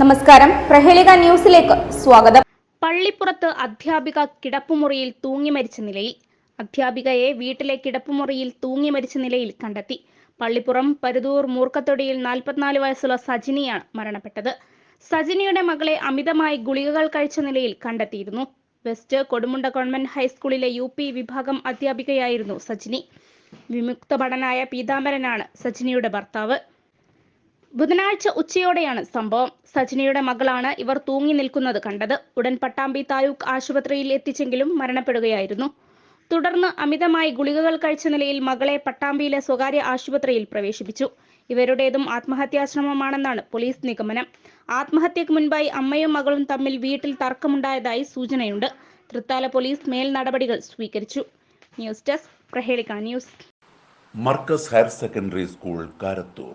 നമസ്കാരം. പ്രഹേളിക ന്യൂസിലേക്ക് സ്വാഗതം. പള്ളിപ്പുറത്ത് അധ്യാപിക കിടപ്പുമുറിയിൽ തൂങ്ങി മരിച്ച നിലയിൽ അധ്യാപികയെ വീട്ടിലെ കിടപ്പുമുറിയിൽ തൂങ്ങി മരിച്ച നിലയിൽ കണ്ടെത്തി. പള്ളിപ്പുറം പരുതൂർ മൂർക്കത്തൊടിയിൽ നാൽപ്പത്തിനാല് വയസ്സുള്ള സജിനിയാണ് മരണപ്പെട്ടത്. സജിനിയുടെ മകളെ അമിതമായി ഗുളികകൾ കഴിച്ച നിലയിൽ കണ്ടെത്തിയിരുന്നു. വെസ്റ്റ് കൊടുമുണ്ട ഗവൺമെന്റ് ഹൈസ്കൂളിലെ യു വിഭാഗം അധ്യാപികയായിരുന്നു സജിനി. വിമുക്ത ഭടനായ പീതാംബരനാണ് സജിനിയുടെ ഭർത്താവ്. ബുധനാഴ്ച ഉച്ചയോടെയാണ് സംഭവം. സജിനിയുടെ മകളാണ് ഇവർ തൂങ്ങി നിൽക്കുന്നത് കണ്ടത്. ഉടൻ പട്ടാമ്പി താലൂക്ക് ആശുപത്രിയിൽ എത്തിച്ചെങ്കിലും മരണപ്പെടുകയായിരുന്നു. തുടർന്ന് അമിതമായി ഗുളികകൾ കഴിച്ച നിലയിൽ മകളെ പട്ടാമ്പിയിലെ സ്വകാര്യ ആശുപത്രിയിൽ പ്രവേശിപ്പിച്ചു. ഇവരുടേതും ആത്മഹത്യാശ്രമമാണെന്നാണ് പോലീസ് നിഗമനം. ആത്മഹത്യക്ക് മുൻപായി അമ്മയും മകളും തമ്മിൽ വീട്ടിൽ തർക്കമുണ്ടായതായി സൂചനയുണ്ട്. തൃത്താല പോലീസ് മേൽ നടപടികൾ സ്വീകരിച്ചു. News desk Prahelika news. Markaz higher secondary school Karathur.